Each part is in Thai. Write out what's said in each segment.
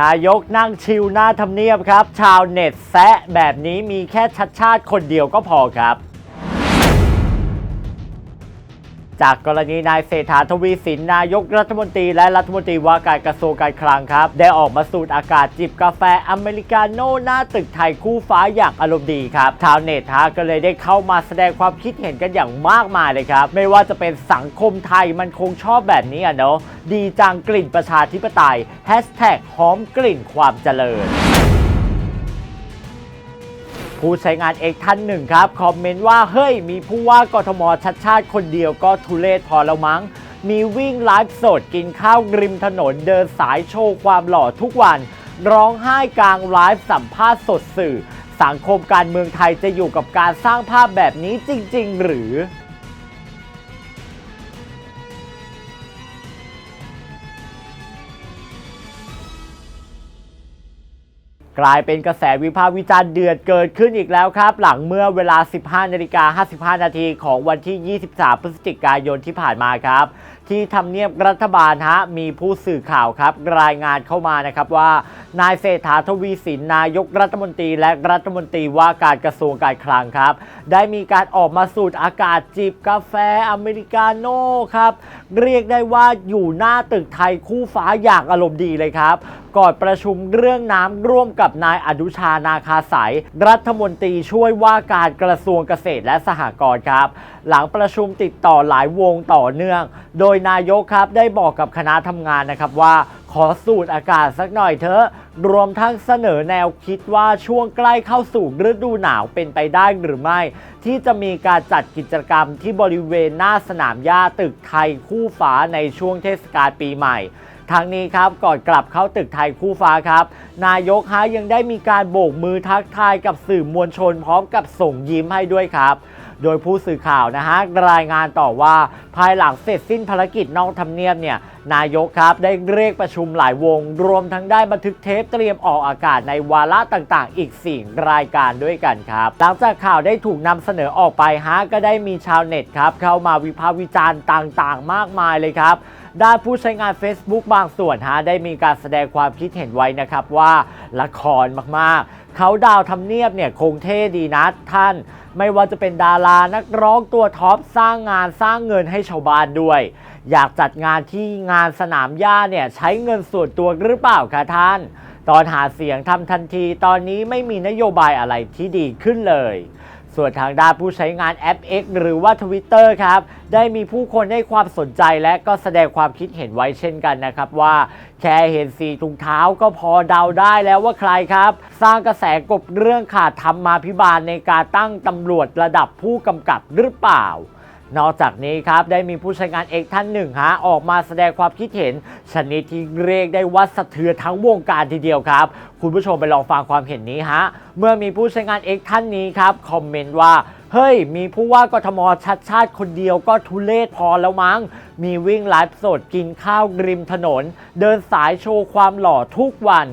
นายกนั่งชิลหน้าทำเนียบครับ ชาวเน็ตแซะแบบนี้มีแค่ชัดชาติคนเดียวก็พอครับ จากกรณีนายเศรษฐาทวีสินนายกรัฐมนตรีและรัฐมนตรีว่าการกระทรวงการคลังครับ ได้ออกมาสูดอากาศจิบกาแฟอเมริกาโน่หน้าตึกไทยคู่ฟ้าอย่างอารมณ์ดีครับชาวเน็ตฮะก็เลยได้เข้ามาแสดงความคิดเห็นกันอย่างมากมายเลยครับ ไม่ว่าจะเป็นสังคมไทยมันคงชอบแบบนี้อะเนาะดีจังกลิ่นประชาธิปไตยแฮชแท็กหอมกลิ่นความเจริญ ผู้ใช้งานเอกท่านหนึ่งครับ คอมเมนต์ว่า เฮ้ย มีผู้ว่ากทมชัดชาติคนเดียวก็ทุเลศพอแล้วมั้ง มีวิ่งไลฟ์สดกินข้าวริมถนนเดินสายโชว์ความหล่อทุกวัน ร้องไห้กลางไลฟ์สัมภาษณ์สดสื่อ สังคมการเมืองไทยจะอยู่กับการสร้างภาพแบบนี้จริง ๆ หรือ กลายเป็นกระแสวิพากษ์วิจารณ์เดือดเกิดขึ้นอีกแล้วครับ หลังเมื่อเวลา 15นาฬิกา55 นาทีของวันที่ 23 พฤศจิกายนที่ผ่านมาครับ ที่ทำเนียบรัฐบาลฮะมีผู้สื่อข่าวครับ รายงานเข้ามานะครับว่า นายเศรษฐาทวีสินนายกรัฐมนตรี และรัฐมนตรีว่าการกระทรวงการคลังครับ ได้มีการออกมาสูดอากาศจิบกาแฟอเมริกาโน่ครับ เรียกได้ว่าอยู่หน้าตึกไทยคู่ฟ้าอย่างอารมณ์ดีเลยครับ ก่อนประชุมเรื่องน้ำร่วมกับนายอนุชานาคาสายรัฐมนตรีช่วยว่าการกระทรวงเกษตรและสหกรณ์ครับ หลังประชุมติดต่อหลายวงต่อเนื่อง โดยนายกครับได้บอกกับคณะทำงานนะครับว่าขอสูดอากาศสักหน่อยเถอะ รวมทั้งเสนอแนวคิดว่าช่วงใกล้เข้าสู่ฤดูหนาวเป็นไปได้หรือไม่ ที่จะมีการจัดกิจกรรมที่บริเวณหน้าสนามหญ้าตึกไทยคู่ฟ้าในช่วงเทศกาลปีใหม่ทางนี้ครับก่อนกลับเข้าตึกไทยคู่ฟ้าครับ นายกฮะยังได้มีการโบกมือทักทายกับสื่อมวลชนพร้อมกับส่งยิ้มให้ด้วยครับ โดยผู้สื่อข่าวนะฮะรายงานต่อว่าภายหลังเสร็จสิ้นภารกิจนอกทำเนียบเนี่ยนายกครับได้เรียกประชุมหลายวง รวมทั้งได้บันทึกเทปเตรียมออกอากาศในวาระต่างๆ อีกสี่รายการด้วยกันครับ หลังจากข่าวได้ถูกนำเสนอออกไปฮะก็ได้มีชาวเน็ตครับ เข้ามาวิพากษ์วิจารณ์ต่างๆ มากมายเลยครับด้านผู้ใช้งาน Facebook บางส่วนฮะได้มีการแสดงความคิดเห็นไว้นะครับว่าละครมากๆ เขาดาวทำเนียบเนี่ยคงเท่ดีนะท่าน ไม่ว่าจะเป็นดารานักร้องตัวท็อปสร้างงานสร้างเงินให้ชาวบ้านด้วย อยากจัดงานที่งานสนามหญ้าเนี่ยใช้เงินส่วนตัวหรือเปล่าคะท่าน ตอนหาเสียงทำทันทีตอนนี้ไม่มีนโยบายอะไรที่ดีขึ้นเลย ส่วนทางด้านผู้ใช้งานแอป X หรือว่า Twitter ครับ ได้มีผู้คนให้ความสนใจและก็แสดงความคิดเห็นไว้เช่นกันนะครับ ว่าแค่เห็นสีถุงเท้าก็พอเดาได้แล้วว่าใครครับ สร้างกระแสกบเรื่องขาดธรรมาพิบาลในการตั้งตำรวจระดับผู้กำกับหรือเปล่า นอกจากนี้ครับได้มีผู้ใช้งานเอกท่านหนึ่งฮะออกมาแสดงความคิดเห็น ชนิดที่เรียกได้ว่าสะเทือนทั้งวงการทีเดียวครับ คุณผู้ชมไปลองฟังความเห็นนี้ฮะเมื่อมีผู้ใช้งานเอกท่านนี้ครับคอมเมนต์ว่าเฮ้ย มีผู้ว่ากทมชัดชาติคนเดียวก็ทุเลศพอแล้วมั้ง มีวิ่งไลฟ์สดกินข้าวริมถนน เดินสายโชว์ความหล่อทุกวัน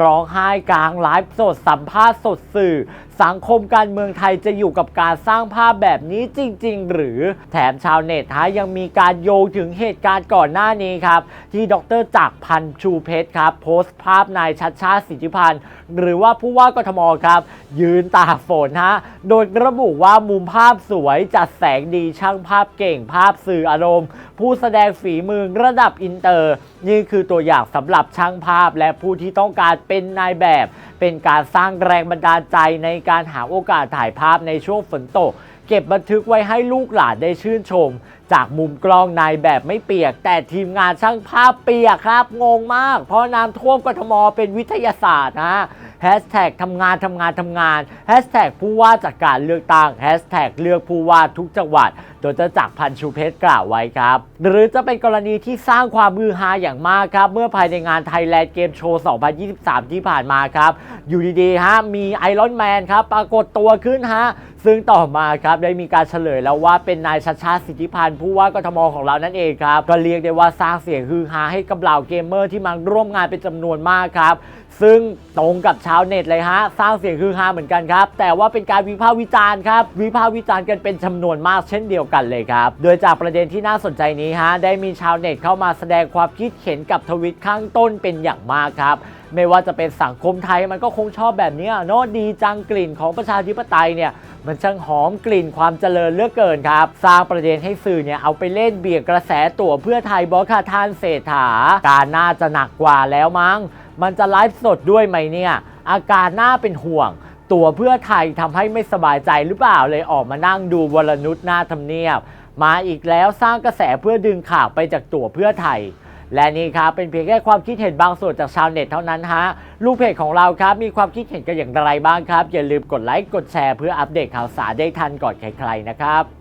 ร้องไห้กลางไลฟ์สดสัมภาษณ์สดสื่อ สังคมการเมืองไทยจะอยู่กับการสร้างภาพแบบนี้จริง ๆ หรือ แถมชาวเน็ตฮะยังมีการโยงถึงเหตุการณ์ก่อนหน้านี้ครับ ที่ดรจักรพันธ์ชูเพชรครับ โพสต์ภาพนายชัดชาติสิทธิพันธ์ หรือว่าผู้ว่ากทมครับ ยืนตากฝนฮะโดยระบุว่ามุมภาพสวยจัดแสงดีช่างภาพเก่งภาพสื่ออารมณ์ ผู้แสดงฝีมือระดับอินเตอร์ นี่คือตัวอย่างสำหรับช่างภาพและผู้ที่ต้องการเป็นนายแบบ เป็นการสร้างแรงบันดาลใจในการหาโอกาสถ่ายภาพในช่วงฝนตก เก็บบันทึกไว้ให้ลูกหลานได้ชื่นชม จากมุมกล้องนายแบบไม่เปียก แต่ทีมงานช่างภาพเปียกครับ งงมาก เพราะน้ำท่วมกทมเป็นวิทยาศาสตร์นะแฮชแท็กทำงานทำงานทำงานแฮชแท็กผู้ว่าจากการเลือกตั้งแฮชแท็กเลือกผู้ว่าทุกจังหวัดโดยจะจักรพันชูเพชรกล่าวไว้ครับ หรือจะเป็นกรณีที่สร้างความมือฮาอย่างมากครับ เมื่อภายในงาน Thailand Game Show 2023 ที่ผ่านมาครับ อยู่ดีๆฮะมีไอรอนแมนครับปรากฏตัวขึ้นฮะซึ่งต่อมาครับได้มีการเฉลยแล้วว่าเป็นนายชัดชาสิทธิพันธ์ผู้ว่ากทมของเรานั่นเองครับ ก็เรียกได้ว่าสร้างเสียงฮือฮาให้กับเหล่าเกมเมอร์ที่มาร่วมงานเป็นจำนวนมากครับ ซึ่งตรงกับชาวเน็ตเลยฮะสร้างเสียงฮือฮาเหมือนกันครับ แต่ว่าเป็นการวิพากษ์วิจารณ์ครับวิพากษ์วิจารณ์กันเป็นจำนวนมากเช่นเดียวกันเลยครับ โดยจากประเด็นที่น่าสนใจนี้ฮะได้มีชาวเน็ตเข้ามาแสดงความคิดเห็นกับทวิตข้างต้นเป็นอย่างมากครับ ไม่ว่าจะเป็นสังคมไทยมันก็คงชอบแบบนี้เนาะดีจังกลิ่นของประชาธิปไตยเนี่ยมันช่างหอมกลิ่นความเจริญเลือกเกินครับ สร้างประเด็นให้สื่อเนี่ยเอาไปเล่นเบี่ยงกระแสตั๋วเพื่อไทยบอสค่ะท่านเศรษฐาการน่าจะหนักกว่าแล้วมั้ง มันจะไลฟ์สดด้วยไหมเนี่ย อาการน่าเป็นห่วง ตัวเพื่อไทยทำให้ไม่สบายใจหรือเปล่าเลยออกมานั่งดูวรนุชหน้าทำเนียบ มาอีกแล้วสร้างกระแสเพื่อดึงข่าวไปจากตัวเพื่อไทย และนี่ครับเป็นเพียงแค่ความคิดเห็นบางส่วนจากชาวเน็ตเท่านั้นฮะลูกเพจของเราครับมีความคิดเห็นกันอย่างไรบ้างครับ อย่าลืมกดไลค์กดแชร์เพื่ออัปเดตข่าวสารได้ทันก่อนใครๆนะครับ